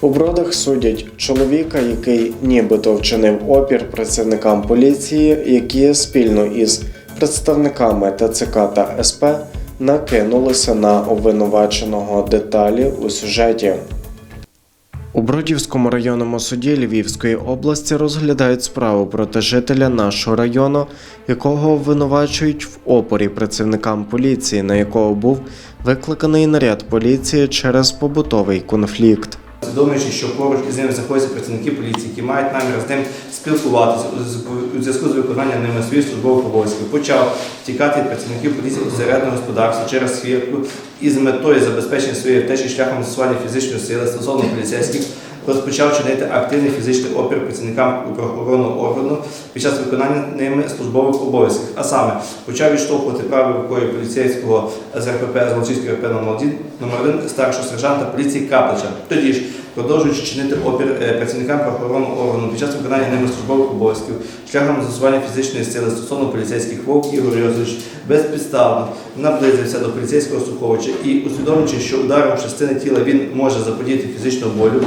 У бродах судять чоловіка, який нібито вчинив опір працівникам поліції, які спільно із представниками ТЦК та СП накинулися на обвинуваченого деталі у сюжеті. У Бродівському районному суді Львівської області розглядають справу проти жителя нашого району, якого обвинувачують в опорі працівникам поліції, на якого був викликаний наряд поліції через побутовий конфлікт. Усвідомлюючи, що поруч із ним знаходяться працівники поліції, які мають намір з ним спілкуватися у зв'язку- з виконанням ними своїх службових обов'язків, почав втікати від працівників поліції у середнього господарства через хвіртку із метою забезпечення своєї втечі шляхом застосування фізичної сили стосовно поліцейських. Розпочав чинити активний фізичний опір працівникам правоохоронного органу під час виконання ними службових обов'язків. А саме почав відштовхувати правою рукою поліцейського з РПП з РП номер 1 номер 1 старшого сержанта поліції Каплича. Тоді ж, продовжуючи чинити опір е, працівникам правоохоронного органу під час виконання ними службових обов'язків, шляхом застосування фізичної сили стосовно поліцейських вовк Ігор Йосович безпідставно наблизився до поліцейського суховича і усвідомлюючи, що ударом частини тіла він може заподіяти фізичну болю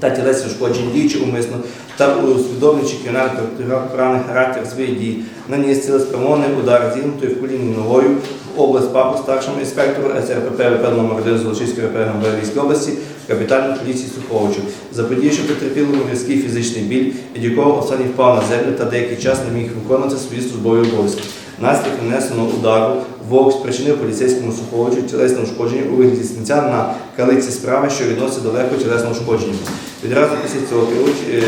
та тілесні ушкоджень, діючи умисно та усвідомлюючи кримінально-правний характер своїх дій, наніс цілеспрямований удар зігнутою в коліні ногою в область ПАПу старшому інспектору СРПП ВП номер 1 Золочиської ВП номер Львівської області капітальної поліції Суховичу, заподіявши потерпілому різкий фізичний біль, від якого останній впав на землю та деякий час не міг виконувати свої службові обов'язки. Наслідок нанесеного удару Вовк спричинив поліцейському Суховичу тілесне ушкодження у вигляді сміття на калиці справи, що відносить до легкого тілесного ушкодження. Відразу після цього е,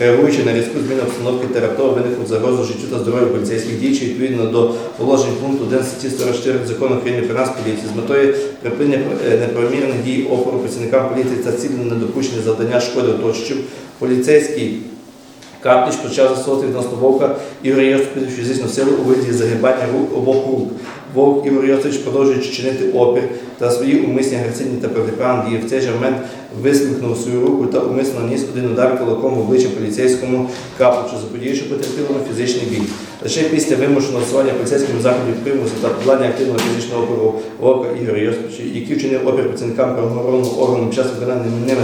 реагуючи на різку зміну обстановки та раптово виниклу загрозу життю та здоров'ю поліцейських дій, відповідно до положень пункту 1 статті 44 закону України про нас поліції з метою припинення е, неправомірних дій опору працівникам поліції та цільне недопущення завдання шкоди оточуючим, поліцейський Капліч почав застосовувати відносно Вовка Ігоря Йосиповича фізичну силу у вигляді загибання обох рук. Вовк Ігор Йосипович, продовжуючи чинити опір та свої умисні агресивні та протиправні дії, в цей же момент висмикнув свою руку та умисно наніс один удар кулаком обличчя поліцейському капличу, заподіявши потерпілому фізичний біль. Лише після вимушеного насування поліцейським заходів примусу та подолання активного фізичного опору Вовка Ігоря Йосиповича, який вчинив опір працівникам правоохоронного органу під час виконання ними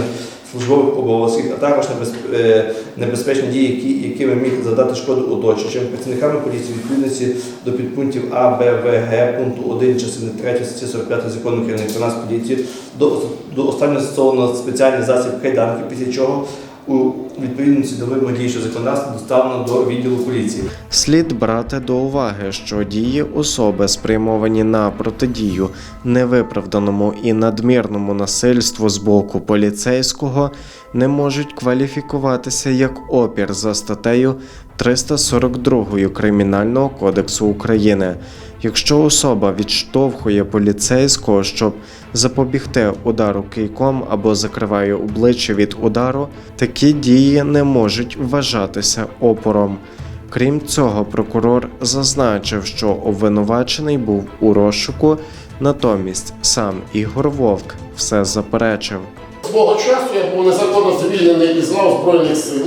службових обов'язків, а також е, небезпечні дії, які, якими міг завдати шкоду оточуючим. Працівниками поліції відповідності до підпунктів А, Б, В, Г пункту 1 частини 3 статті 45 закону про нас поліції до, до останнього застосовано спеціальний засіб кайданки, після чого у відповідності до вимог діючого законодавства доставлено до відділу поліції. Слід брати до уваги, що дії особи, спрямовані на протидію невиправданому і надмірному насильству з боку поліцейського, не можуть кваліфікуватися як опір за статтею 342 Кримінального кодексу України. Якщо особа відштовхує поліцейського, щоб запобігти удару кийком або закриває обличчя від удару, такі дії не можуть вважатися опором. Крім цього, прокурор зазначив, що обвинувачений був у розшуку, натомість сам Ігор Вовк все заперечив. Свого часу я був незаконно звільнений із лав Збройних сил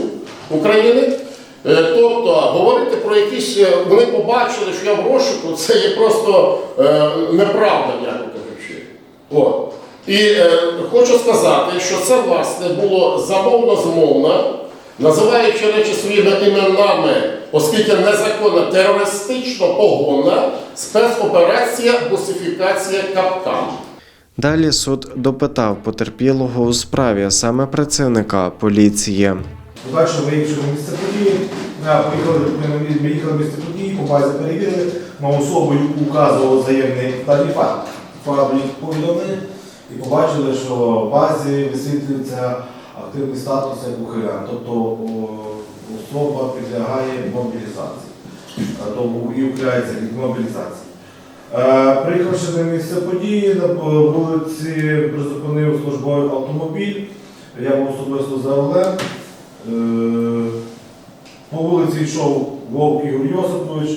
України. Е, Тобто говорити про якісь, е, вони побачили, що я в розшуку, це є просто е, неправда, м'яко кажучи. І е, хочу сказати, що це власне було замовно змовно, називаючи речі своїми іменами, оскільки незаконна терористично погонна спецоперація бусифікація капкан. Далі суд допитав потерпілого у справі саме працівника поліції. Далі виїхали на місце події, ми виїхали в місце події, по базі перевірили, на особу указував взаємний даний факт, фабрик повідомлення, і побачили, що в базі висвітлюється активний статус як ухилян, тобто особа підлягає мобілізації, Е, тому і ухиляється від мобілізації. Е, Приїхавши на місце події, на е, вулиці призупинив службовий автомобіль. Я був особисто за рулем. Е, По вулиці йшов Вовк Ігор Йосипович,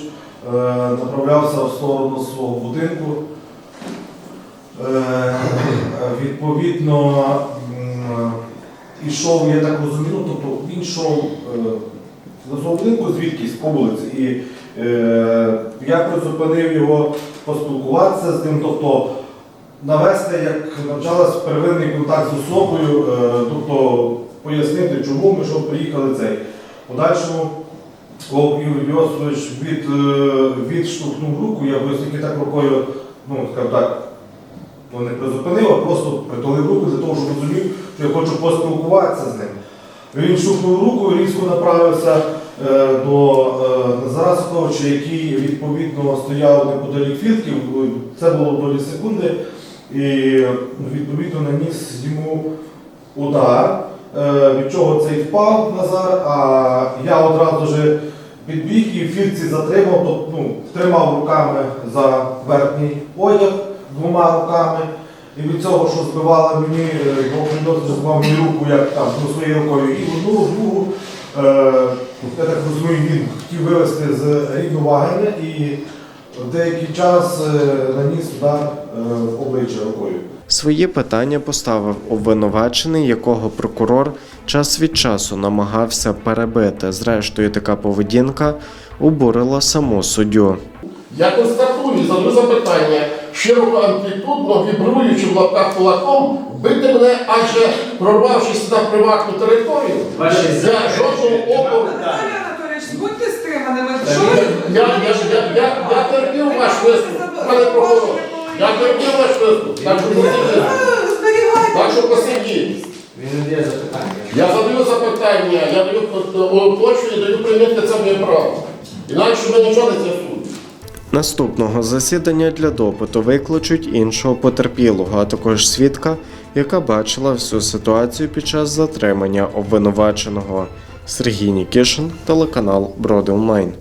е, направлявся в сторону свого будинку. Е, Відповідно, м, ішов, я так розумію, тобто він йшов до свого будинку звідкись по вулиці. І я призупинив його поспілкуватися з ним, тобто навести, як навчалась первинний контакт з особою, тобто пояснити, чому ми що приїхали цей. Подальшому Юрій Йосифович від, е, відштовхнув руку, я поясники так рукою, ну скажімо так, ну, не призупинив, а просто притулив руку для того, щоб розумів, що я хочу поспілкуватися з ним. Він штовхнув руку і різко направився е, до е, Назара який відповідно стояв неподалік фіртків. Це було долі секунди. І відповідно наніс йому удар, від чого цей впав Назар, а я одразу ж підбіг і в фірці затримав, тобто ну, тримав руками за верхній одяг двома руками. І від цього, що збивало мені, Бог збивав мені руку, як там ну, своєю рукою, і одну, другу, е, я так розумію, він хотів вивести з рівноваги і в деякий час е, наніс удар е, в обличчя рукою. Свої питання поставив обвинувачений, якого прокурор час від часу намагався перебити. Зрештою, така поведінка обурила саму суддю. Я констатую, задаю запитання, широко амплітудно вібруючи в лапках кулаком, бити мене, адже прорвавшись на приватну територію, Ваше я жодного опору. Будьте стриманими. Я, Що ви я, я, я, я, я терпів ваш виступ, пане прокурор. Я терпів ваш виступ. Так що посидіть. Так що посидіть. Він не дає запитання. Я задаю запитання, я даю уточнюю, даю прийняти це моє право. Інакше ми нічого не з'ясуємо. Наступного засідання для допиту викличуть іншого потерпілого, а також свідка, яка бачила всю ситуацію під час затримання обвинуваченого. Сергій Нікішин, телеканал Броди Онлайн.